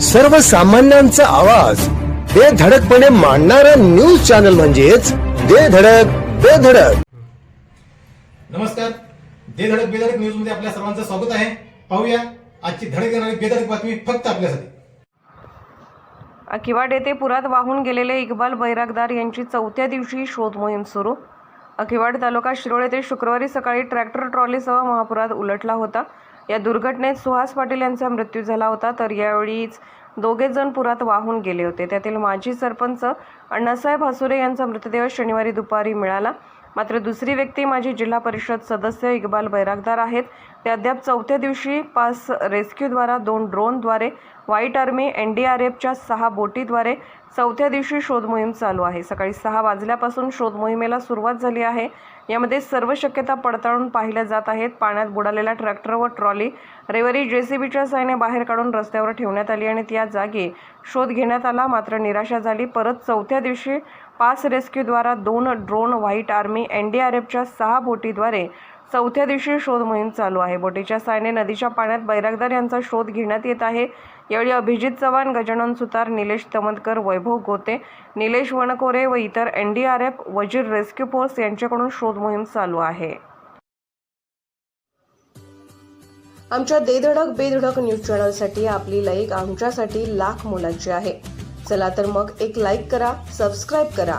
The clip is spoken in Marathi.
सर्वसामान्यांचा आवाज. बेधडकपणे मांडणारा न्यूज चॅनल म्हणजेच बेधडक बेधडक नमस्कार. दे धडक बेधडक न्यूजमध्ये आपल्या सर्वांचं स्वागत आहे. पाहूया आजची धडक येणारी बेधडक बातमी फक्त आपल्यासाठी. अकिवाड येथे पुरात वाहून गेलेले इक्बाल बैरागदार यांची चौथ्या दिवशी शोध मोहीम सुरू. अखिवाड तालुका शिरोळ येथे शुक्रवारी सकाळी ट्रॅक्टर ट्रॉलीसह महापुरात उलटला होता. या दुर्घटनेत सुहास पाटील यांचा मृत्यू झाला होता. तर यावेळीच दोघे जण पुरात वाहून गेले होते. त्यातील माजी सरपंच अण्णासाहेब हसुरे यांचा मृतदेह शनिवारी दुपारी मिळाला. मात्र दुसरी व्यक्ती माझी जिल्हा परिषद सदस्य इक्बाल बैरागदार आहेत. ते अद्याप चौथ्या दिवशी पाच रेस्क्यूद्वारा दोन ड्रोनद्वारे white army N D R एफच्या सहा बोटीद्वारे चौथ्या दिवशी शोधमोहीम चालू आहे. सकाळी सहा वाजल्यापासून शोध मोहिमेला सुरुवात झाली आहे. यामध्ये सर्व शक्यता पडताळून पाहिल्या जात आहेत. पाण्यात बुडालेला ट्रॅक्टर व ट्रॉली रविवारी जेसीबीच्या साहाय्याने बाहेर काढून रस्त्यावर ठेवण्यात आली आणि त्या जागी शोध घेण्यात आला. मात्र निराशा झाली. परत चौथ्या दिवशी पाच रेस्क्यूद्वारा दोन drone white army N D R एफच्या सहा बोटीद्वारे चौथ्या दिवशी शोध मोहीम चालू आहे. बोटीच्या सायने नदीच्या पाण्यात बैरागदार यांचा शोध घेण्यात येत आहे. यावेळी अभिजित चव्हाण गजानन सुतार निलेश तमतकर वैभव गोते निलेश वणकोरे व इतर N D R F Wazir rescue force यांच्याकडून शोध मोहीम चालू आहे. आमच्या देधडक बेधडक न्यूज चॅनलसाठी आपली लाईक आमच्यासाठी लाख मोलाची आहे. चला तर मग एक लाईक करा सबस्क्राईब करा